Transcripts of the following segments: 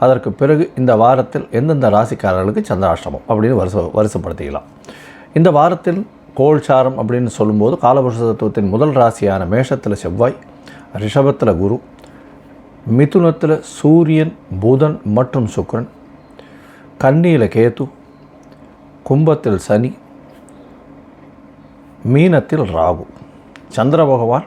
அதற்கு பிறகு இந்த வாரத்தில் எந்தெந்த ராசிக்காரர்களுக்கு சந்திராஷ்டமம் அப்படின்னு வருஷ வருஷப்படுத்திக்கலாம் இந்த வாரத்தில் கோல்சாரம் அப்படின்னு சொல்லும்போது காலபுருஷ தத்துவத்தின் முதல் ராசியான மேஷத்தில் செவ்வாய் ரிஷபத்தில் குரு மிதுனத்தில் சூரியன் புதன் மற்றும் சுக்கிரன் கன்னியில் கேத்து கும்பத்தில் சனி மீனத்தில் ராகு சந்திர பகவான்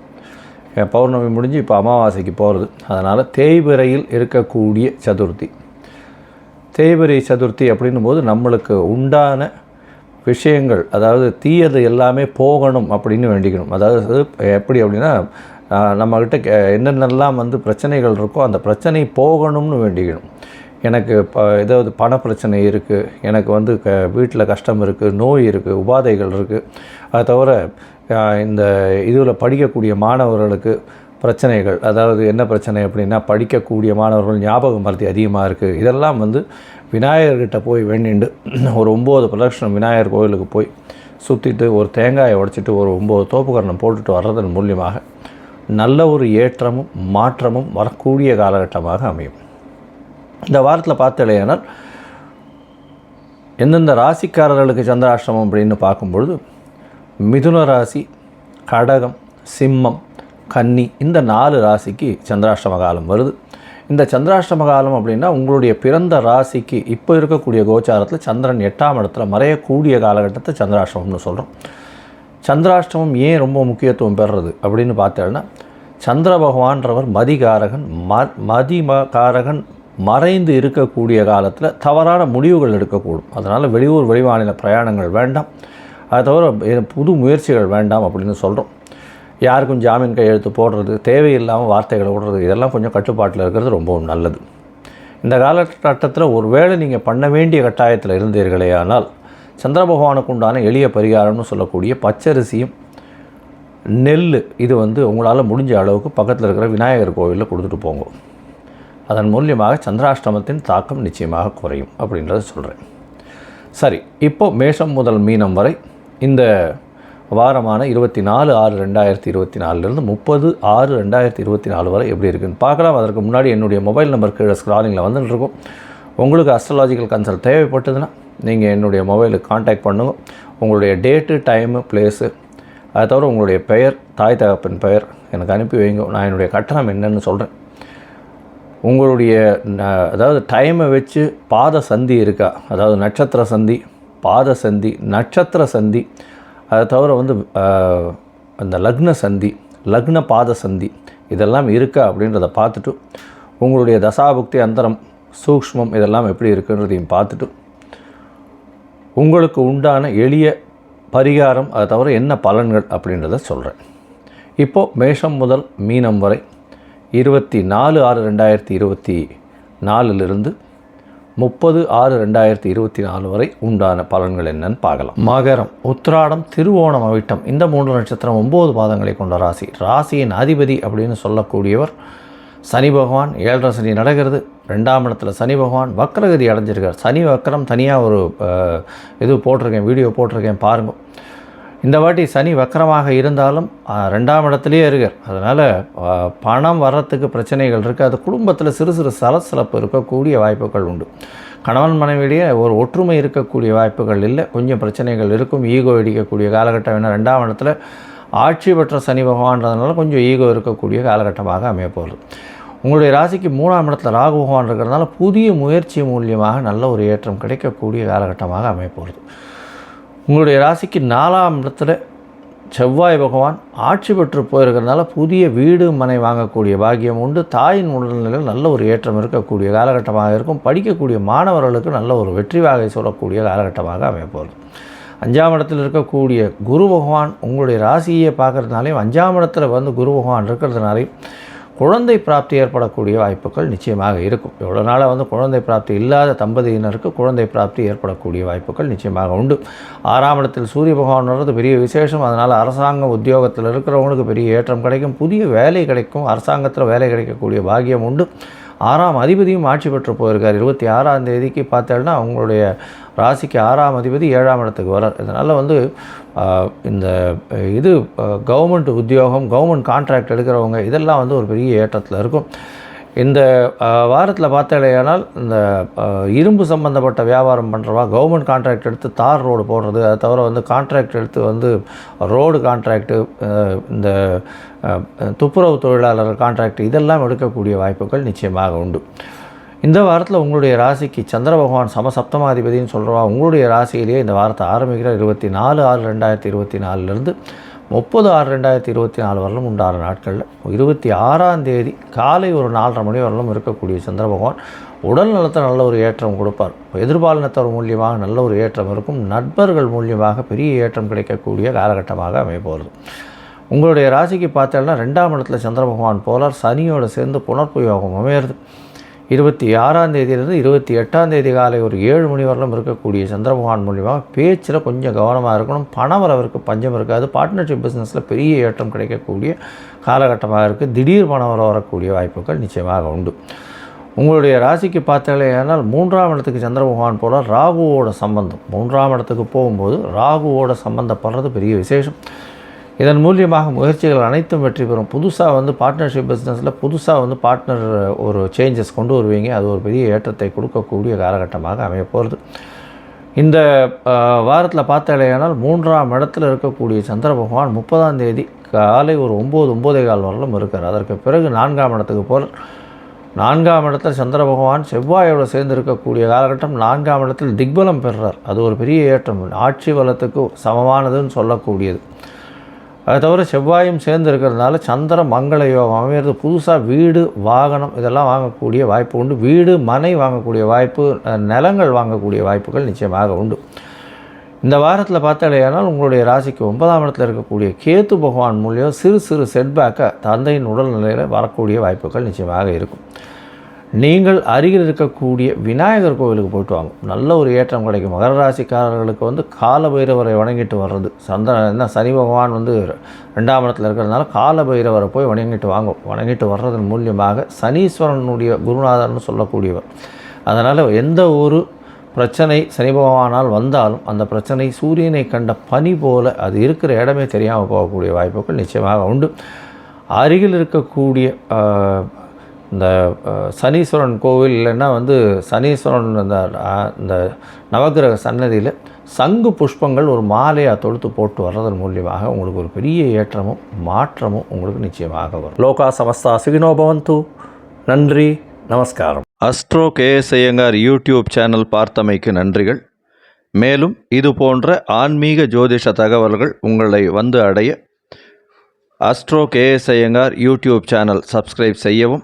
பௌர்ணமி முடிஞ்சு இப்போ அமாவாசைக்கு போகிறது அதனால் தேய்பிரையில் இருக்கக்கூடிய சதுர்த்தி. தேய்பிரை சதுர்த்தி அப்படின்னும் போது நம்மளுக்கு உண்டான விஷயங்கள் அதாவது தீயது எல்லாமே போகணும் அப்படின்னு வேண்டிக்கணும். அதாவது எப்படி அப்படின்னா நம்மக்கிட்ட என்னென்னலாம் வந்து பிரச்சனைகள் இருக்கோ அந்த பிரச்சனை போகணும்னு வேண்டிக்கணும். எனக்கு இப்போ ஏதாவது பண பிரச்சனை இருக்குது எனக்கு வந்து க வீட்டில் கஷ்டம் இருக்குது நோய் இருக்குது உபாதைகள் இருக்குது அதை தவிர இந்த இதில் படிக்கக்கூடிய மாணவர்களுக்கு பிரச்சனைகள் அதாவது என்ன பிரச்சனை அப்படின்னா படிக்கக்கூடிய மாணவர்கள் ஞாபக மருதி அதிகமாக இருக்குது இதெல்லாம் வந்து விநாயகர்கிட்ட போய் வேண்டிண்டு ஒரு ஒம்பது பிரதட்சணம் விநாயகர் கோயிலுக்கு போய் சுற்றிட்டு ஒரு தேங்காயை உடச்சிட்டு ஒரு ஒம்பது தோப்புக்கரணம் போட்டுட்டு வர்றதன் மூலியமாக நல்ல ஒரு ஏற்றமும் மாற்றமும் வரக்கூடிய காலகட்டமாக அமையும். இந்த வாரத்தில் பார்த்தலையானால் எந்தெந்த ராசிக்காரர்களுக்கு சந்திராஷ்டிரமம் அப்படின்னு பார்க்கும்பொழுது மிதுன ராசி கடகம் சிம்மம் கன்னி இந்த நாலு ராசிக்கு சந்திராஷ்டம காலம் வருது. இந்த சந்திராஷ்டம காலம் அப்படின்னா உங்களுடைய பிறந்த ராசிக்கு இப்போ இருக்கக்கூடிய கோச்சாரத்தில் சந்திரன் எட்டாம் இடத்துல மறையக்கூடிய காலகட்டத்தை சந்திராஷ்டமம்னு சொல்கிறோம் சந்திராஷ்டமம் ஏன் ரொம்ப முக்கியத்துவம் பெறுறது அப்படின்னு பார்த்தோன்னா சந்திர பகவான்றவர் மதிகாரகன் ம மதிமகாரகன் மறைந்து இருக்கக்கூடிய காலத்தில் தவறான முடிவுகள் எடுக்கக்கூடும். அதனால் வெளியூர் வெளிமாநில பிரயாணங்கள் வேண்டாம். அதை தவிர புது முயற்சிகள் வேண்டாம் அப்படின்னு சொல்கிறோம் யாருக்கும் ஜாமீன் கையெழுத்து போடுறது தேவையில்லாமல் வார்த்தைகளை விடுறது இதெல்லாம் கொஞ்சம் கட்டுப்பாட்டில் இருக்கிறது ரொம்பவும் நல்லது. இந்த காலகட்டத்தில் ஒரு வேளை நீங்கள் பண்ண வேண்டிய கட்டாயத்தில் இருந்தீர்களே ஆனால் சந்திர பகவானுக்கு உண்டான எளிய பரிகாரம்னு சொல்லக்கூடிய பச்சரிசியும் நெல் இது வந்து உங்களால் முடிஞ்ச அளவுக்கு பக்கத்தில் இருக்கிற விநாயகர் கோவிலில் கொடுத்துட்டு போங்க. அதன் மூலியமாக சந்திராஷ்டமத்தின் தாக்கம் நிச்சயமாக குறையும் அப்படின்றத சொல்கிறேன் சரி இப்போ மேஷம் முதல் மீனம் வரை இந்த வாரமான இருபத்தி நாலு ஆறு ரெண்டாயிரத்தி இருபத்தி நாலுலேருந்து முப்பது ஆறு ரெண்டாயிரத்தி இருபத்தி நாலு வரை எப்படி இருக்குன்னு பார்க்கலாம். அதற்கு முன்னாடி என்னுடைய மொபைல் நம்பர் கீழே ஸ்க்ராலிங்கில் வந்துட்டு இருக்கும். உங்களுக்கு அஸ்ட்ராலாஜிக்கல் கன்சல்ட் தேவைப்பட்டதுன்னா நீங்கள் என்னுடைய மொபைலுக்கு காண்டாக்ட் பண்ணுங்க. உங்களுடைய டேட்டு டைமு பிளேஸு அதை தவிர உங்களுடைய பெயர் தாய் தகப்பன் பெயர் எனக்கு அனுப்பி வைங்க. நான் என்னுடைய கட்டணம் என்னன்னு சொல்கிறேன் உங்களுடைய அதாவது டைமை வச்சு பாத சந்தி இருக்கா? அதாவது நட்சத்திர சந்தி பாத சந்தி நட்சத்திர சந்தி. அதை தவிர வந்து அந்த லக்ன சந்தி லக்ன பாத சந்தி இதெல்லாம் இருக்கா அப்படின்றத பார்த்துட்டு உங்களுடைய தசாபுக்தி அந்தரம் சூக்ஷ்மம் இதெல்லாம் எப்படி இருக்குன்றதையும் பார்த்துட்டு உங்களுக்கு உண்டான எளிய பரிகாரம் அதை தவிர என்ன பலன்கள் அப்படின்றத சொல்கிறேன் இப்போது மேஷம் முதல் மீனம் வரை இருபத்தி நாலு ஆறு ரெண்டாயிரத்தி இருபத்தி நாலுலேருந்து முப்பது ஆறு ரெண்டாயிரத்தி இருபத்தி நாலு வரை உண்டான பலன்கள் என்னன்னு பார்க்கலாம். மகரம் உத்திராடம் திருவோணம் அவிட்டம் இந்த மூன்று நட்சத்திரம் ஒம்பது பாதங்களை கொண்ட ராசி. ராசியின் அதிபதி அப்படின்னு சொல்லக்கூடியவர் சனி பகவான் ஏழரை சனி நடக்கிறது ரெண்டாம் இடத்துல சனி பகவான் வக்ரகதி அடைஞ்சிருக்கார். சனி வக்கரம் தனியாக ஒரு இது போட்டிருக்கேன் வீடியோ போட்டிருக்கேன் பாருங்கள் இந்த வாட்டி சனி வக்கரமாக இருந்தாலும் ரெண்டாம் இடத்துலையே இருக்கார். அதனால் பணம் வர்றதுக்கு பிரச்சனைகள் இருக்குது அது குடும்பத்தில் சிறு சிறு சலசலப்பு இருக்கக்கூடிய வாய்ப்புகள் உண்டு. கணவன் மனைவியிடையே ஒரு ஒற்றுமை இருக்கக்கூடிய வாய்ப்புகள் இல்லை. கொஞ்சம் பிரச்சனைகள் இருக்கும். ஈகோ இடிக்கக்கூடிய காலகட்டம் என்ன? ரெண்டாம் இடத்துல ஆட்சி பெற்ற சனி பகவான்றதுனால கொஞ்சம் ஈகோ இருக்கக்கூடிய காலகட்டமாக அமைய உங்களுடைய ராசிக்கு மூணாம் இடத்துல ராகு பகவான் இருக்கிறதுனால புதிய முயற்சி மூலியமாக நல்ல ஒரு ஏற்றம் கிடைக்கக்கூடிய காலகட்டமாக அமைய போகிறது உங்களுடைய ராசிக்கு நாலாம் இடத்துல செவ்வாய் பகவான் ஆட்சி பெற்று போயிருக்கிறதுனால புதிய வீடு மனை வாங்கக்கூடிய பாக்கியம் உண்டு. தாயின் உடல்நிலையில் நல்ல ஒரு ஏற்றம் இருக்கக்கூடிய காலகட்டமாக இருக்கும். படிக்கக்கூடிய மாணவர்களுக்கு நல்ல ஒரு வெற்றி வாகை சொல்லக்கூடிய காலகட்டமாக அமையப்போகுது. அஞ்சாம் இடத்தில் இருக்கக்கூடிய குரு பகவான் உங்களுடைய ராசியை பார்க்கறதுனாலையும் அஞ்சாம் இடத்துல வந்து குரு பகவான் இருக்கிறதுனாலையும் குழந்தை பிராப்தி ஏற்படக்கூடிய வாய்ப்புகள் நிச்சயமாக இருக்கும். எவ்வளோ நாளாக வந்து குழந்தை பிராப்தி இல்லாத தம்பதியினருக்கு குழந்தை பிராப்தி ஏற்படக்கூடிய வாய்ப்புகள் நிச்சயமாக உண்டு. ஆறாம் இடத்தில் சூரிய பகவான் வர்றது பெரிய விசேஷம். அதனால் அரசாங்க உத்தியோகத்தில் இருக்கிறவங்களுக்கு பெரிய ஏற்றம் கிடைக்கும். புதிய வேலை கிடைக்கும். அரசாங்கத்தில் வேலை கிடைக்கக்கூடிய பாக்கியம் உண்டு. ஆறாம் அதிபதியும் ஆட்சி பெற்று போயிருக்கார். இருபத்தி ஆறாம் தேதிக்கு பார்த்தேன்னா அவங்களுடைய ராசிக்கு ஆறாம் அதிபதி ஏழாம் இடத்துக்கு வரார் இதனால் வந்து இந்த இது கவர்மெண்ட் உத்தியோகம் கவர்மெண்ட் கான்ட்ராக்ட் எடுக்கிறவங்க இதெல்லாம் வந்து ஒரு பெரிய ஏற்றத்தில் இருக்கும். இந்த வாரத்தில் பார்த்தாலேயானால் இந்த இரும்பு சம்பந்தப்பட்ட வியாபாரம் பண்ணுறவா கவர்மெண்ட் கான்ட்ராக்ட் எடுத்து தார் ரோடு போடுறது அதை தவிர வந்து கான்ட்ராக்ட் எடுத்து வந்து ரோடு கான்ட்ராக்டு இந்த துப்புரவு தொழிலாளர் கான்ட்ராக்ட் இதெல்லாம் எடுக்கக்கூடிய வாய்ப்புகள் நிச்சயமாக உண்டு. இந்த வாரத்தில் உங்களுடைய ராசிக்கு சந்திர பகவான் சமசப்தமாதிபதினு சொல்கிறவா உங்களுடைய ராசியிலேயே இந்த வாரத்தை ஆரம்பிக்கிற இருபத்தி நாலு ஆறு ரெண்டாயிரத்தி இருபத்தி நாலுலேருந்து முப்பது ஆறு ரெண்டாயிரத்தி இருபத்தி நாலு வரலும் உண்டான நாட்களில். இருபத்தி ஆறாம் தேதி காலை ஒரு நாலரை மணி வரலும் இருக்கக்கூடிய சந்திர பகவான் உடல் நலத்தை நல்ல ஒரு ஏற்றம் கொடுப்பார். எதிர்பாலினத்தவர் மூலியமாக நல்ல ஒரு ஏற்றம் இருக்கும். நண்பர்கள் மூலியமாக பெரிய ஏற்றம் கிடைக்கக்கூடிய காலகட்டமாக அமையப்போகிறது. உங்களுடைய ராசிக்கு பார்த்தோம்னா ரெண்டாம் இடத்துல சந்திர பகவான் போலார். சனியோடு சேர்ந்து புனர்பு யோகம் அமையிறது. இருபத்தி ஆறாம் தேதியிலிருந்து இருபத்தி எட்டாம் தேதி காலை ஒரு ஏழு மணி வரலும் இருக்கக்கூடிய சந்திரபகவான் மூலிமா பேச்சில் கொஞ்சம் கவனமாக இருக்கணும். பணம் வரவருக்கு பஞ்சம் இருக்காது. பார்ட்னர்ஷிப் பிஸ்னஸில் பெரிய ஏற்றம் கிடைக்கக்கூடிய காலகட்டமாக இருக்குது திடீர் பணம் வர வரக்கூடிய வாய்ப்புகள் நிச்சயமாக உண்டு. உங்களுடைய ராசிக்கு பார்த்தாலேயானால் மூன்றாம் இடத்துக்கு சந்திர பகவான் போல ராகுவோட சம்பந்தம். மூன்றாம் இடத்துக்கு போகும்போது ராகுவோட சம்பந்தப்படுறது பெரிய விசேஷம். இதன் மூலியமாக முயற்சிகள் அனைத்தும் வெற்றி பெறும். புதுசாக வந்து பார்ட்னர்ஷிப் பிஸ்னஸில் புதுசாக வந்து பார்ட்னர் ஒரு சேஞ்சஸ் கொண்டு வருவீங்க. அது ஒரு பெரிய ஏற்றத்தை கொடுக்கக்கூடிய காலகட்டமாக அமைய போகிறது இந்த வாரத்தில் பார்த்தாலேயானால் மூன்றாம் இடத்தில் இருக்கக்கூடிய சந்திர பகவான் முப்பதாம் தேதி காலை ஒரு ஒம்பது ஒம்போதே கால் வரலும் இருக்கார் அதற்கு பிறகு நான்காம் இடத்துக்கு போல் நான்காம் இடத்தில் சந்திர பகவான் செவ்வாயோடு சேர்ந்து இருக்கக்கூடிய காலகட்டம் நான்காம் இடத்தில் திக்பலம் பெறுறார். அது ஒரு பெரிய ஏற்றம். ஆட்சி வளத்துக்கு சமமானதுன்னு சொல்லக்கூடியது. அது தவிர செவ்வாயும் சேர்ந்து இருக்கிறதுனால சந்திர மங்கள யோகம் அமையிறது புதுசாக வீடு வாகனம் இதெல்லாம் வாங்கக்கூடிய வாய்ப்பு உண்டு. வீடு மனை வாங்கக்கூடிய வாய்ப்பு நிலங்கள் வாங்கக்கூடிய வாய்ப்புகள் நிச்சயமாக உண்டு. இந்த வாரத்தில் பார்த்தாலேயானால் உங்களுடைய ராசிக்கு ஒன்பதாம் இடத்துல இருக்கக்கூடிய கேத்து பகவான் மூலியம் சிறு சிறு செட்பேக்கை தந்தையின் உடல்நிலையில் வரக்கூடிய வாய்ப்புகள் நிச்சயமாக இருக்கும். நீங்கள் அருகில் இருக்கக்கூடிய விநாயகர் கோவிலுக்கு போயிட்டு வாங்க. நல்ல ஒரு ஏற்றம் கிடைக்கும். மகர ராசிக்காரர்களுக்கு வந்து கால பைரவரை வணங்கிட்டு வர்றது. சந்திர என்ன சனி பகவான் வந்து ரெண்டாம் இடத்துல இருக்கிறதுனால கால பைரவரை போய் வணங்கிட்டு வாங்க. வணங்கிட்டு வர்றதன் மூலியமாக சனீஸ்வரனுடைய குருநாதர்னு சொல்லக்கூடியவர். அதனால் எந்த ஒரு பிரச்சனை சனி பகவானால் வந்தாலும் அந்த பிரச்சனை சூரியனை கண்ட பனி போல் அது இருக்கிற இடமே தெரியாமல் போகக்கூடிய வாய்ப்புகள் நிச்சயமாக உண்டு. அருகில் இருக்கக்கூடிய இந்த சனீஸ்வரன் கோவில் இல்லைன்னா வந்து சனீஸ்வரன் அந்த ஆஹ், இந்த நவக்கிரக சன்னதியில் சங்கு புஷ்பங்கள் ஒரு மாலையாக தொடுத்து போட்டு வர்றதன் மூலியமாக உங்களுக்கு ஒரு பெரிய ஏற்றமும் மாற்றமும் உங்களுக்கு நிச்சயமாக வரும். லோகா சமஸ்தா சுகினோ பவந்து. நன்றி நமஸ்காரம். Astro K S Iyengar YouTube channel பார்த்தமைக்கு நன்றிகள். மேலும் இது போன்ற ஆன்மீக ஜோதிஷ தகவல்கள் உங்களை வந்து அடைய Astro K S Iyengar YouTube channel subscribe செய்யவும்